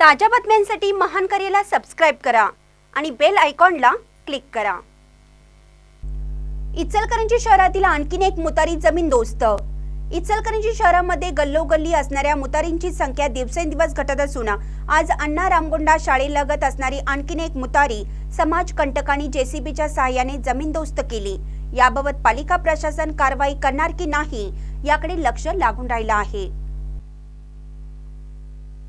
ताज्या बातम्यांसाठी महान करेला सबस्क्राईब करा आणि बेल आयकॉनला क्लिक करा. इचलकरंजी शहरातील आणखीन एक मुतारी जमीन दोस्त. इचलकरंजी शहरामध्ये गल्लोगल्ली असणाऱ्या मुतारींची संख्या दिवसेंदिवस घटत असून आज अण्णा रामगोंडा शाळेलगत असणारी आणखीन एक मुतारी समाज कंटकांनी जेसीबीच्या सहाय्याने जमीनदोस्त केली. याबाबत पालिका प्रशासन कारवाई करणार की नाही याकडे लक्ष लागून राहिलं आहे.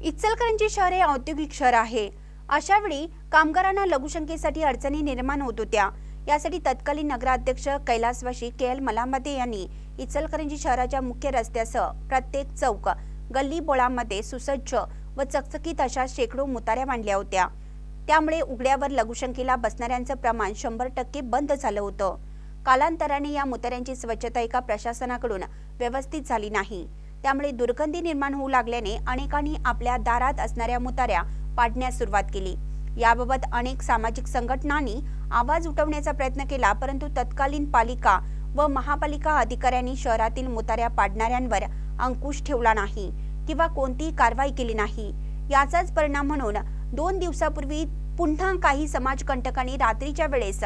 इचलकरंजी शहर हे औद्योगिक शहर आहे. अशा वेळी कामगारांना लघुशंकेसाठी अडचणी निर्माण होत होत्या. यासाठी तत्कालीन नगराध्यक्ष कैलासवाशी के एल मलामते यांनी इचलकरंजी शहराच्या मुख्य रस्त्यासह प्रत्येक चौक गल्ली बोळामध्ये सुसज्ज व चकचकीत अशा शेकडो मुताऱ्या मांडल्या होत्या. त्यामुळे उघड्यावर लघुशंकेला बसणाऱ्यांचं प्रमाण शंभर टक्के बंद झालं होतं. कालांतराने या मुताऱ्यांची स्वच्छता एका प्रशासनाकडून व्यवस्थित झाली नाही. त्यामुळे दुर्गंधी निर्माण होऊ लागल्याने अनेकांनी आपल्या दारात असणाऱ्या मुताऱ्या पाडण्यास सुरुवात केली. याबाबत अनेक सामाजिक संघटनांनी आवाज उठवण्याचा प्रयत्न केला परंतु तत्कालीन पालिका व महापालिका अधिकाऱ्यांनी शहरातील मुताऱ्या पाडणाऱ्यांवर अंकुश ठेवला नाही किंवा कोणतीही कारवाई केली नाही. याचाच परिणाम म्हणून दोन दिवसापूर्वी पुन्हा काही समाजकंटकांनी रात्रीच्या वेळेस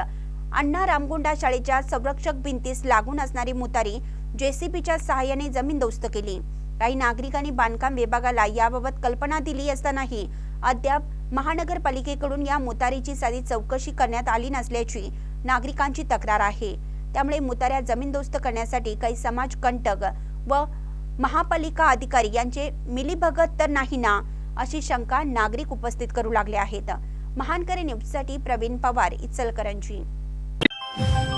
अण्णा रामगोंडा शाळेच्या संरक्षक भिंतीस लागून असणारी मुतारी जेसीबीच्या सहाय्याने जमीनदोस्त केली. काही नागरिकांनी बांधकाम विभागाला याबाबत कल्पना दिली असतानाही अद्याप महानगरपालिकेकडून या मुतारीची साधी चौकशी करण्यात आली नसल्याची नागरिकांची तक्रार आहे. त्यामुळे मुताऱ्या जमीनदोस्त करण्यासाठी काही समाज कंटक व महापालिका अधिकारी यांचे मिलीभगत तर नाही ना अशी शंका नागरिक उपस्थित करू लागले आहेत. महानकरे न्यूजसाठी प्रवीण पवार इचलकरंजी. you